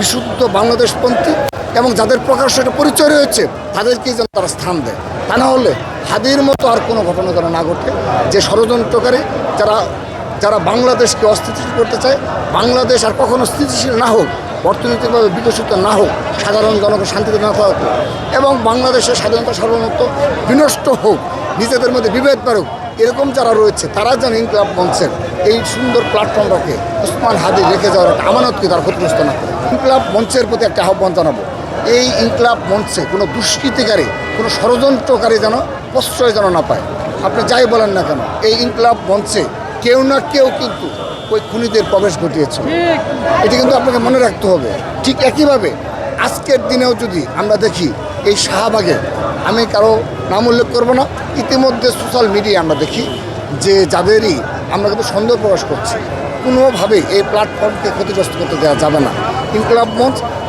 বিশুদ্ধ বাংলাদেশপন্থী এবং যাদের প্রকাশ্য পরিচয় রয়েছে তাদেরকেই যেন তারা স্থান দেয়। তা না হলে হাদির মতো আর কোনো ঘটনা যেন না ঘটে। যে ষড়যন্ত্রকারী যারা যারা বাংলাদেশকে অস্থিতিশীল করতে চায়, বাংলাদেশ আর কখনো স্থিতিশীল না হোক, অর্থনৈতিকভাবে বিকশিত না হোক, সাধারণ জনগণ শান্তিতে না থাকুক এবং বাংলাদেশের স্বাধীনতা সার্বভৌমত্ব বিনষ্ট হোক, নিজেদের মধ্যে বিভেদ পারুক এরকম যারা রয়েছে, তারা যেন ইনকলাব মঞ্চের এই সুন্দর প্ল্যাটফর্মটাকে উসমান হাদি রেখে যাওয়ার একটা আমানতকে তারা ক্ষতিগ্রস্ত না করে। ইনকলাব মঞ্চের প্রতি একটা আহ্বান জানাব। এই ইনকলাব মঞ্চে কোনো দুষ্কৃতিকারী, কোনো ষড়যন্ত্রকারী যেন প্রশ্রয় যেন না পায়। আপনি যাই বলেন না কেন, এই ইনকলাব মঞ্চে কেউ না কেউ কিন্তু ওই খুনিদের প্রবেশ ঘটিয়েছে। এটি কিন্তু আপনাকে মনে রাখতে হবে। ঠিক একইভাবে আজকের দিনেও যদি আমরা দেখি এই শাহবাগে আমি কারও নাম উল্লেখ করব না। ইতিমধ্যে সোশ্যাল মিডিয়া আমরা দেখি যে যাদেরই আমরা কিন্তু সন্দেহ প্রকাশ করছি, কোনোভাবেই এই প্ল্যাটফর্মকে ক্ষতিগ্রস্ত করতে দেওয়া যাবে না। ইনকলাব মঞ্চ